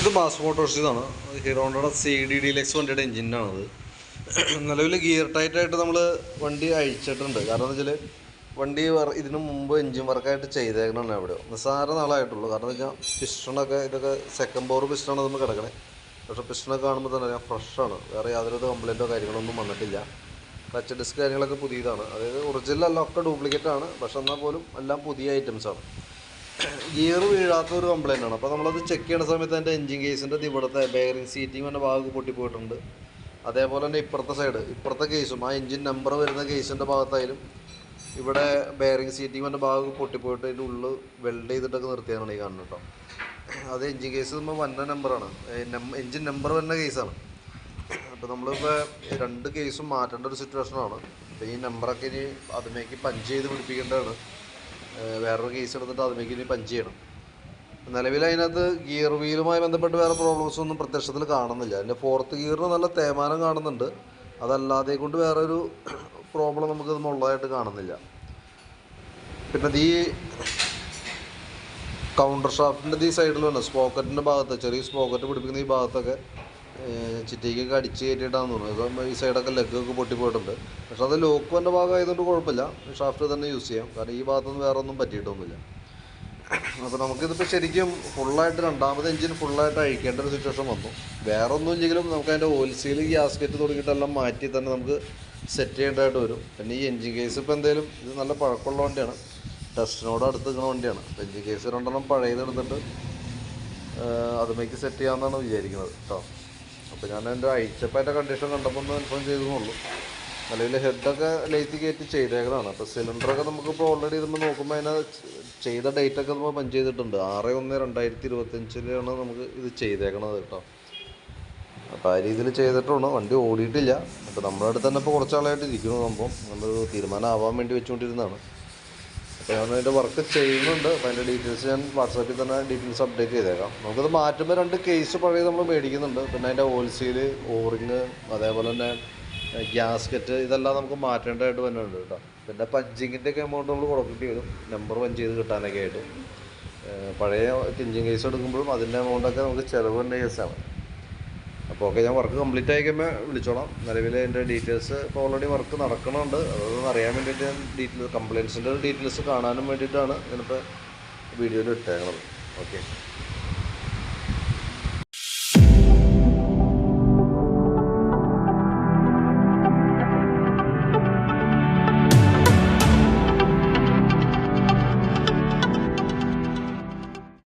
ഇത് mass Motors ഇതാണ്. ഹീറോണ്ടയുടെ സി ഡി ഡി ലെക്സ് വണ്ടിയുടെ എഞ്ചിനാണത്. നിലവിൽ ഗിയർ ടൈറ്റായിട്ട് നമ്മൾ വണ്ടി അഴിച്ചിട്ടുണ്ട്. കാരണം എന്താ വെച്ചാൽ വണ്ടി ഇതിനു മുമ്പ് എഞ്ചിൻ വർക്കായിട്ട് ചെയ്തേക്കണതാണ് അവിടെ നിസ്സാര നാളായിട്ടുള്ളൂ. കാരണം എന്താ വെച്ചാൽ പിസ്റ്റണൊക്കെ ഇതൊക്കെ സെക്കൻഡ് പവർ പിസ്റ്റണാണ് നമ്മൾ കിടക്കണേ. പക്ഷേ പിസ്റ്റണൊക്കെ കാണുമ്പോൾ തന്നെ ഞാൻ ഫ്രഷാണ് വേറെ യാതൊരു കംപ്ലൈന്റോ കാര്യങ്ങളൊന്നും വന്നിട്ടില്ല. ക്ലച്ച് ഡിസ്ക് കാര്യങ്ങളൊക്കെ പുതിയതാണ്. അതായത് ഒറിജിനൽ അല്ല ഒക്കെ ഡ്യൂപ്ലിക്കേറ്റ് ആണ്. പക്ഷെ എന്നാൽ പോലും എല്ലാം പുതിയ ഐറ്റംസാണ് ഗിയർ വീഴാത്ത ഒരു കംപ്ലൈന്റ് ആണ്. അപ്പോൾ നമ്മളത് ചെക്ക് ചെയ്യുന്ന സമയത്ത് അതിന്റെ എഞ്ചിൻ കേസിന്റെ ഇവിടുത്തെ ബെയറിംഗ് സീറ്റിംഗ് എന്റെ ഭാഗത്ത് പൊട്ടിപ്പോയിട്ടുണ്ട്. അതേപോലെ തന്നെ ഇപ്പുറത്തെ സൈഡ് ഇപ്പുറത്തെ കേസും ആ എഞ്ചിൻ നമ്പർ വരുന്ന കേസിന്റെ ഭാഗത്തായാലും ഇവിടെ ബെയറിംഗ് സീറ്റിംഗ് ഭാഗം പൊട്ടിപ്പോയിട്ട് അതിന്റെ ഉള്ളിൽ വെൽഡ് ചെയ്തിട്ടൊക്കെ നിർത്തിയാണ് ഈ കാണുന്നത് കേട്ടോ. അത് എഞ്ചിൻ കേസ് നമ്മൾ വന്ന നമ്പറാണ് എഞ്ചിൻ നമ്പർ വരുന്ന കേസാണ് അപ്പോൾ നമ്മളിപ്പോൾ രണ്ട് കേസും മാറ്റേണ്ട ഒരു സിറ്റുവേഷനാണ് അപ്പോൾ ഈ നമ്പറൊക്കെ ഇനി അതിലേക്ക് പഞ്ച് ചെയ്ത് പിടിപ്പിക്കേണ്ടതാണ്. വേറൊരു കേസ് എടുത്തിട്ട് അതിലേക്ക് ഇനി പഞ്ച് ചെയ്യണം. നിലവിൽ അതിനകത്ത് ഗിയർ വീലുമായി ബന്ധപ്പെട്ട് വേറെ പ്രോബ്ലംസ് ഒന്നും പ്രത്യക്ഷത്തിൽ കാണുന്നില്ല. അതിന്റെ ഫോർത്ത് ഗിയറിന് നല്ല തേമാനം കാണുന്നുണ്ട്. അതല്ലാതെ കൊണ്ട് വേറൊരു പ്രോബ്ലം നമുക്ക് ഉള്ളതായിട്ട് കാണുന്നില്ല. പിന്നെ ഈ കൗണ്ടർ ഷാഫ്റ്റിന്റെ ഈ സൈഡിൽ വന്ന സ്പോക്കറ്റിന്റെ ഭാഗത്ത് ചെറിയ സ്പോക്കറ്റ് പിടിപ്പിക്കുന്ന ഈ ഭാഗത്തൊക്കെ ചിറ്റയ്ക്കൊക്കെ അടിച്ച് കയറ്റിയിട്ടാന്ന് തോന്നുന്നു. ഈ സൈഡൊക്കെ ലെഗൊക്കെ പൊട്ടിപ്പോയിട്ടുണ്ട്. പക്ഷെ അത് ലോക്ക് വന്ന ഭാഗമായതുകൊണ്ട് കുഴപ്പമില്ല. ഷാഫ്റ്റ് തന്നെ യൂസ് ചെയ്യാം. കാരണം ഈ ഭാഗത്തൊന്നും വേറെ ഒന്നും പറ്റിയിട്ടൊന്നുമില്ല. അപ്പോൾ നമുക്കിതിപ്പോൾ ശരിക്കും ഫുള്ളായിട്ട് രണ്ടാമത് എഞ്ചിൻ ഫുള്ളായിട്ട് അഴിക്കേണ്ട ഒരു സിറ്റുവേഷൻ വന്നു. വേറെ ഒന്നും ഇല്ലെങ്കിലും നമുക്ക് അതിന്റെ ഓയിൽ സീൽ ഗ്യാസ്കറ്റ് തുടങ്ങിയിട്ടെല്ലാം മാറ്റി തന്നെ നമുക്ക് സെറ്റ് ചെയ്യേണ്ടതായിട്ട് വരും. പിന്നെ ഈ എഞ്ചിൻ കേസ് ഇപ്പോൾ എന്തെങ്കിലും ഇത് നല്ല പഴക്കമുള്ള വണ്ടിയാണ്. ടെസ്റ്റിനോട് അടുത്ത് നിൽക്കുന്ന വണ്ടിയാണ്. അപ്പോൾ എഞ്ചിൻ കേസ് രണ്ടെണ്ണം പഴയത് എടുത്തിട്ട് അതുമേക്ക് സെറ്റ് ചെയ്യാമെന്നാണ് വിചാരിക്കുന്നത്. കേട്ടോ അപ്പോൾ ഞാൻ എന്റെ അയച്ചപ്പോൾ കണ്ടീഷൻ കണ്ടപ്പോൾ ഒന്ന് ഇൻഫോം ചെയ്തെന്നുള്ളൂ. നിലവിൽ ഹെഡൊക്കെ ലൈറ്റ് കയറ്റി ചെയ്തേക്കുന്നതാണ് അപ്പോൾ സിലിണ്ടറൊക്കെ നമുക്കിപ്പോൾ ഓൾറെഡി ഇതുമ്പോൾ നോക്കുമ്പോൾ അതിനെ ചെയ്ത ഡേറ്റൊക്കെ നമ്മൾ പഞ്ച് ചെയ്തിട്ടുണ്ട്. ആറ് ഒന്ന് രണ്ടായിരത്തി ഇരുപത്തഞ്ചിലാണ് നമുക്ക് ഇത് ചെയ്തേക്കണത് കേട്ടോ. അപ്പോൾ ആ രീതിയിൽ ചെയ്തിട്ടുണ്ട്. വണ്ടി ഓടിയിട്ടില്ല. അപ്പോൾ നമ്മുടെ അടുത്ത് തന്നെ ഇപ്പോൾ കുറച്ചാളായിട്ട് ഇരിക്കുന്നു സംഭവം. നമ്മൾ തീരുമാനം ആവാൻ വേണ്ടി വെച്ചുകൊണ്ടിരുന്നതാണ്. ഞാൻ അതിന്റെ വർക്ക് ചെയ്യുന്നുണ്ട്. അപ്പോൾ അതിന്റെ ഡീറ്റെയിൽസ് ഞാൻ വാട്സാപ്പിൽ തന്നെ ഡീറ്റെയിൽസ് അപ്ഡേറ്റ് ചെയ്തേക്കാം. നമുക്കത് മാറ്റുമ്പോൾ രണ്ട് കേസ് പഴയ നമ്മൾ മേടിക്കുന്നുണ്ട്. പിന്നെ അതിന്റെ ഓയിൽസീൽ ഓറിങ് അതേപോലെ തന്നെ ഗ്യാസ്കറ്റ് ഇതെല്ലാം നമുക്ക് മാറ്റേണ്ടതായിട്ട് വരുന്നുണ്ട് കേട്ടോ. പിന്നെ പഞ്ചിങ്ങിന്റെ ഒക്കെ എമൗണ്ട് നമ്മൾ കൊടുക്കേണ്ടി വരും. നമ്പർ പഞ്ച് ചെയ്ത് കിട്ടാനൊക്കെ ആയിട്ട്. പഴയ കിഞ്ചിങ് കേസ് എടുക്കുമ്പോഴും അതിന്റെ എമൗണ്ടൊക്കെ നമുക്ക് ചിലവ് തന്നെ കേസാണ് അപ്പോൾ ഓക്കെ ഞാൻ വർക്ക് കംപ്ലീറ്റ് ആയി കഴിയുമ്പോൾ വിളിച്ചോളാം. നിലവിൽ എന്റെ ഡീറ്റെയിൽസ് ഇപ്പോൾ ഓൾറെഡി വർക്ക് നടക്കണുണ്ട് അതൊന്ന് അറിയാൻ വേണ്ടിയിട്ട് ഞാൻ ഡീറ്റെയിൽ കംപ്ലയിൻസിന്റെ ഡീറ്റെയിൽസ് കാണാനും വേണ്ടിയിട്ടാണ് ഞാനിപ്പോൾ വീഡിയോയിൽ ഇട്ടേക്കുന്നത് ഓക്കെ